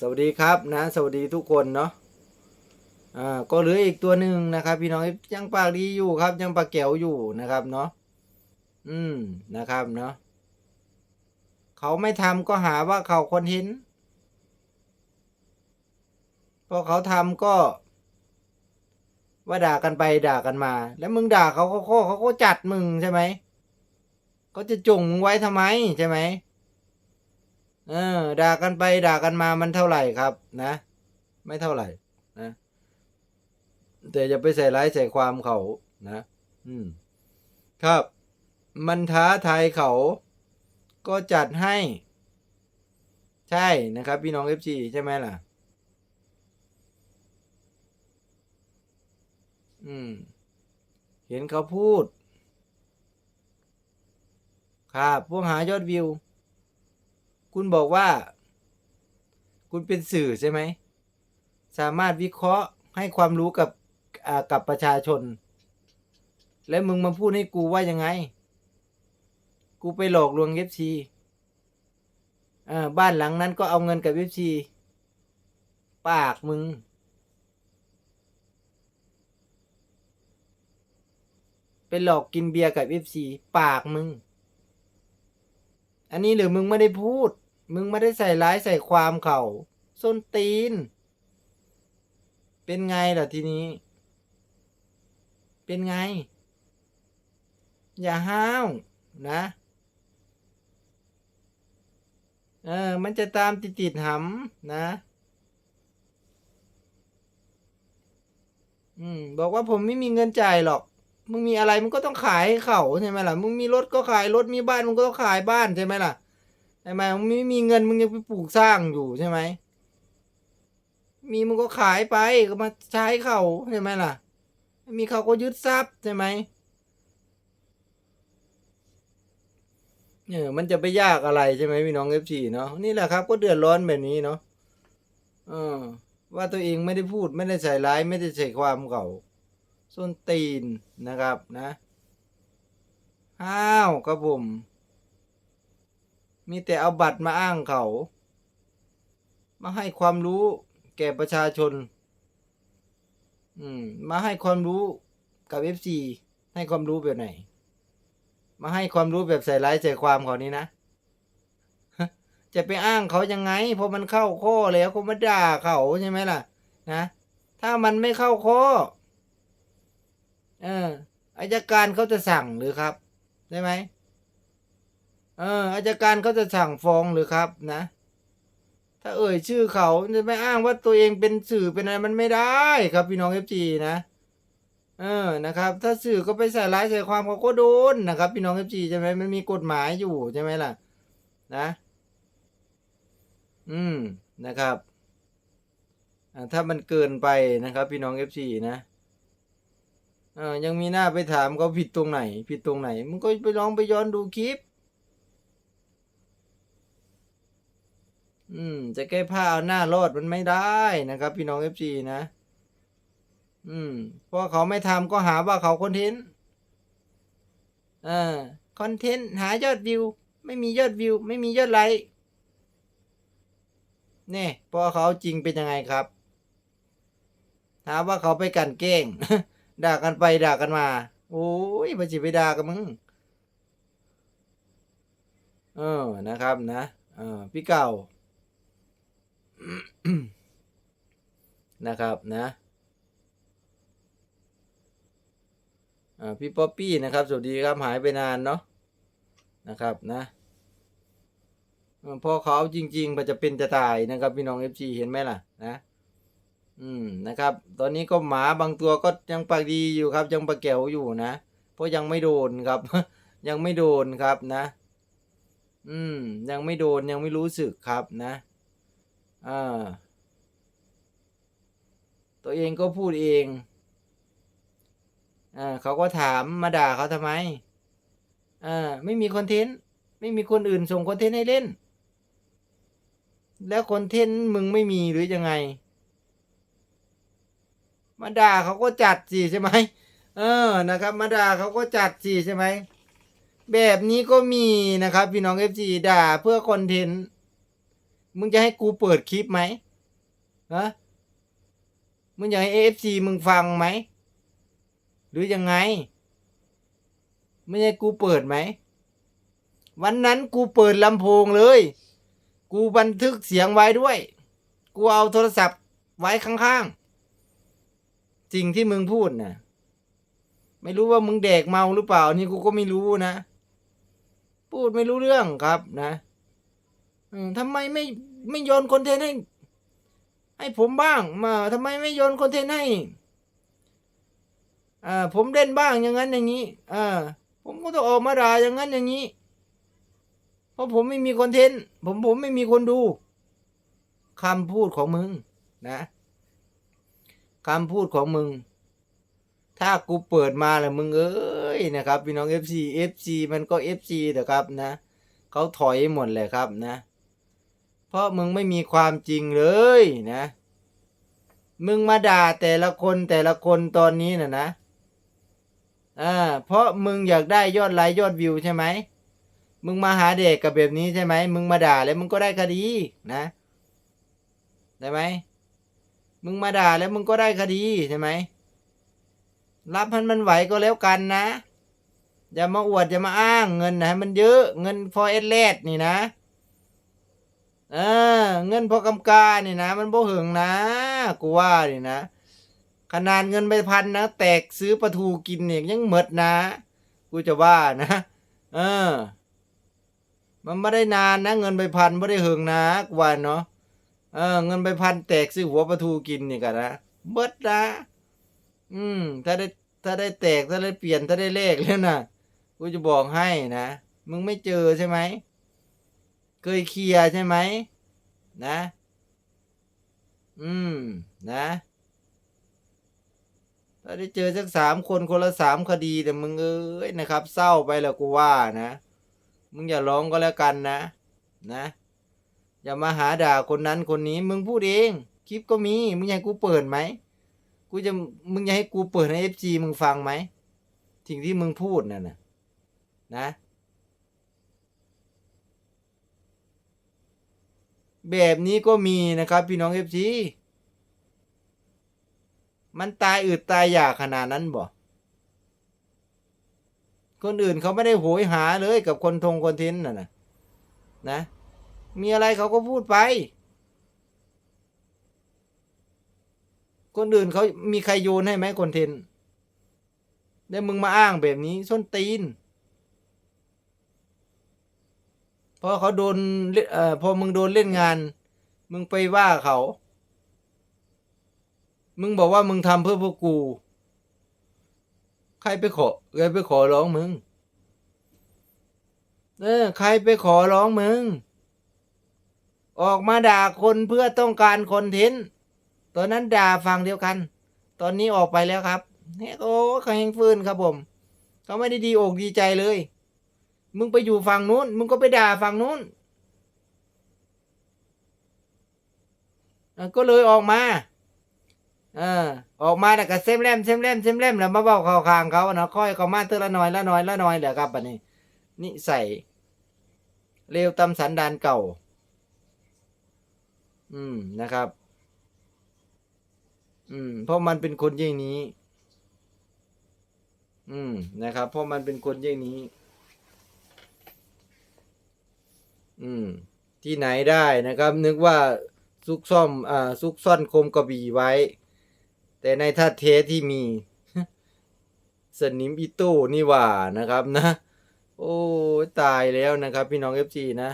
สวัสดีครับนะ สวัสดีทุกคนเนาะอ่าก็เหลืออีกตัวหนึ่งนะครับ พี่น้องยังปากดีอยู่ครับ ยังปากแก้วอยู่นะครับเนาะอืมนะครับเนาะเขาไม่ทำก็หาว่าเขาคนเห็นพอเขาทำก็ ว่าด่ากันไปด่ากันมา แล้วมึงด่าเขาเขาเขาเขาจัดมึงใช่ไหมเขาจะจุ่งมึงไว้ทำไมใช่ไหม เออ ด่ากันไปด่ากันมามันเท่าไหร่ครับ นะ ไม่เท่าไหร่นะแต่อย่าไปใส่ร้ายใส่ความเขานะ อืม ครับ มันท้าทายเขาก็จัดให้ ใช่นะครับ พี่น้องเอฟซีใช่ไหมล่ะ อืม เห็นเขาพูด ครับพวกหายอดวิว คุณบอกว่า คุณเป็นสื่อใช่ไหม สามารถวิเคราะห์ให้ความรู้กับกับประชาชน แล้วมึงมาพูดให้กูว่ายังไง กูไปหลอกลวงเอฟซีบ้านหลังนั้นก็เอาเงินกับเอฟซีปากมึง ไปหลอกกินเบียร์กับเอฟซีปากมึง อันนี้หรือมึงไม่ได้พูด มึงไม่ได้ใส่ร้ายใส่ความเขาส้นตีน เป็นไงล่ะทีนี้ เป็นไง อย่าห้าวนะ เออ มันจะตามติดติดหำนะ อืม บอกว่าผมไม่มีเงินจ่ายหรอก มึงมีอะไรมึงก็ต้องขายให้เขาใช่ไหมล่ะ มึงมีรถก็ขายรถ มีบ้านมึงก็ต้องขายบ้านใช่ไหมล่ะ ใช่ไหมมึงไม่มีเงินมึงยังไปปลูกสร้างอยู่ใช่ไหม มีมึงก็ขายไปก็มาใช้เขาใช่ไหมล่ะ มีเขาก็ยึดทรัพย์ใช่ไหมเออมันจะไปยากอะไรใช่ไหมพี่น้องเอฟซีเนาะนี่แหละครับ ก็เดือดร้อนแบบนี้เนาะเออ ว่าตัวเองไม่ได้พูดไม่ได้ใส่ร้ายไม่ได้ใส่ความเขาส้นตีนนะครับนะห้าวครับผม มีแต่เอาบัตรมาอ้างเขา มาให้ความรู้แก่ประชาชน อืม มาให้ความรู้กับเอฟซีให้ความรู้แบบไหน มาให้ความรู้แบบใส่ร้ายใส่ความเขานี่นะจะไปอ้างเขายังไงเพราะมันเข้าข้อแล้วก็มาด่าเขาใช่ไหมล่ะ นะถ้ามันไม่เข้าข้อ เอออายการเขาจะสั่งหรือครับใช่ไหม เอออายการเขาจะสั่งฟ้องหรือครับนะ ถ้าเอ่ยชื่อเขาจะไม่อ้างว่าตัวเองเป็นสื่อเป็นอะไรมันไม่ได้ครับพี่น้องเอฟจีนะ เออนะครับ ถ้าสื่อก็ไปใส่ร้ายใส่ความเขาก็โดนนะครับ พี่น้องเอฟจีใช่ไหมมันมีกฎหมายอยู่ใช่ไหมล่ะ นะ อืมนะครับถ้ามันเกินไปนะครับ พี่น้องเอฟซีนะเออยังมีหน้าไปถามเขาผิดตรงไหน ผิดตรงไหน มึงก็ไปลองไปย้อนดูคลิป อืม จะแก้ผ้าเอาหน้ารอดมันไม่ได้นะครับ พี่น้องเอฟซีนะ อืมเพราะเขาไม่ทำก็หาว่าเขาคอนเทนต์เออคอนเทนต์หายอดวิว ไม่มียอดวิว ไม่มียอดไลค์เนี่ยพอเขาเอาจริงเป็นยังไงครับถามว่าเขาไปกันแกล้งด่ากันไปด่ากันมา โอ้ยมันจิไปด่ากันมึงเออนะครับนะ เออพี่เก่า นะครับนะอ่าพี่ป๊อปปี้นะครับ สวัสดีครับหายไปนานเนาะนะครับนะเออพอเขาเอาจริง ๆ มันจะเป็นจะตายนะครับ พี่น้องเอฟซีเห็นไหมล่ะนะ อืมนะครับ ตอนนี้ก็หมาบางตัวก็ยังปากดีอยู่ครับ ยังปากแก้วอยู่นะ เพราะยังไม่โดนครับ ยังไม่โดนครับนะ อืม ยังไม่โดนยังไม่รู้สึกครับนะ อ่าตัวเองก็พูดเองอ่าเขาก็ถามมาด่าเขาทำไมอ่าไม่มีคอนเทนต์ไม่มีคนอื่นส่งคอนเทนต์ให้เล่น แล้วคอนเทนต์มึงไม่มีหรือยังไง มาด่าเขาก็จัดสิใช่ไหมเออนะครับ มาด่าเขาก็จัดสิใช่ไหมแบบนี้ก็มีนะครับ พี่น้องเอฟซีด่าเพื่อคอนเทนต์ มึงจะให้กูเปิดคลิปไหมฮะมึงอยากให้เอฟซีมึงฟังไหม หรือยังไง ไม่ใช่กูเปิดไหม วันนั้นกูเปิดลำโพงเลย กูบันทึกเสียงไว้ด้วย กูเอาโทรศัพท์ไว้ข้างๆ สิ่งที่มึงพูดน่ะ ไม่รู้ว่ามึงแดกเมาหรือเปล่า นี่กูก็ไม่รู้นะ พูดไม่รู้เรื่องครับนะ ทำไมไม่ไม่โยนคอนเทนต์ให้ ให้ผมบ้าง มาทำไมไม่โยนคอนเทนต์ให้อ่าผมเล่นบ้างอย่างนั้นอย่างนี้อ่าผมก็ต้องออกมาด่าอย่างนั้นอย่างนี้ เพราะผมไม่มีคอนเทนต์ผมผมไม่มีคนดูคำพูดของมึงนะคำพูดของมึง ถ้ากูเปิดมาแล้วมึงเอ้ยนะครับพี่น้อง FC FC มันก็ FC เถอะครับนะเขาถอยหมดเลยครับนะ ราะมึงไม่มีความจริงเลยนะ มึงมาด่าแต่ละคนแต่ละคนตอนนี้น่ะนะอ่าเพราะมึงอยากได้ยอดไลค์ยอดวิวใช่ไหมมึงมาหาเด็กกับแบบนี้ใช่ไหมมึงมาด่าแล้วมึงก็ได้คดีนะได้ไหมมึงมาด่าแล้วมึงก็ได้คดีใช่ไหมรับมันมันไหวก็แล้วกันนะอย่ามาอวดอย่ามาอ้างเงินนะมันเยอะเงินพอเอสเลดนี่นะ เออ เงินพอกำกานี่นะ มันบ่หึงนะกูว่านี่นะ ขนาดเงินไปพันนะแตกซื้อปลาทูกินเนี่ยยังหมดนะ กูจะว่านะ เออ มันไม่ได้นานนะ เงินไปพันไม่ได้หึงนะกูว่าเนาะเออ เงินไปพันแตกซื้อหัวปลาทูกินนี่กันนะเบิดนะอืม ถ้าได้ถ้าได้แตกถ้าได้เปลี่ยนถ้าได้เลขแล้วนะกูจะบอกให้นะ มึงไม่เจอใช่ไหม เคยเคลียร์ใช่ไหมนะ อืมนะถ้าได้เจอสักสามคนคนละสามคดีแต่มึงเอ้ยนะครับ เศร้าไปแล้วกูว่านะ มึงอย่าร้องก็แล้วกันนะ นะ อย่ามาหาด่าคนนั้นคนนี้ มึงพูดเอง คลิปก็มี มึงอยากกูเปิดไหมกูจะมึงอยากให้กูเปิดให้เอฟจีมึงฟังไหมสิ่งที่มึงพูดนั่นนะนะ แบบนี้ก็มีนะครับ พี่น้องเอฟซีมันตายอืดตายอยากขนาดนั้นบ่คนอื่นเขาไม่ได้โหยหาเลยกับคนทงคนทนต์น่ะนะนะ มีอะไรเขาก็พูดไป คนอื่นเขามีใครโยนให้ไหมคนเทนแล้วมึงมาอ้างแบบนี้ส้นตีน พอเขาโดนเล่นเอ่อพอมึงโดนเล่นงาน มึงไปว่าเขา มึงบอกว่ามึงทำเพื่อพวกกู ใครไปขอใครไปขอร้องมึง เออ ใครไปขอร้องมึง ออกมาด่าคนเพื่อต้องการคอนเทนต์ตอนนั้นด่าฝั่งเดียวกัน ตอนนี้ออกไปแล้วครับเฮ้ยโอ้เขาแหงฟื้นครับผม เขาไม่ได้ดีอกดีใจเลย มึงไปอยู่ฝั่งนู้น มึงก็ไปด่าฝั่งนู้นก็เลยออกมา เออ ออกมาแล้วก็เซมแลมเซมแลมเซมแลมแล้วมาเบาเขาคางเขาเนาะค่อยเขามาเตอละน่อยละน่อยละน่อยเดี๋ยครับบัดนี้นิสัยเลวตำสันดานเก่า อืมนะครับ อืม เพราะมันเป็นคนอย่างนี้ อืมนะครับ เพราะมันเป็นคนอย่างนี้ อืม ที่ไหนได้นะครับ นึกว่าซุกซ่อมอ่าซุกซ่อนคมกระบี่ไว้ แต่ในท่าเทที่มี สนิมอิโต้นี่หว่านะครับนะ โอ้ตายแล้วนะครับ พี่น้องเอฟซีนะ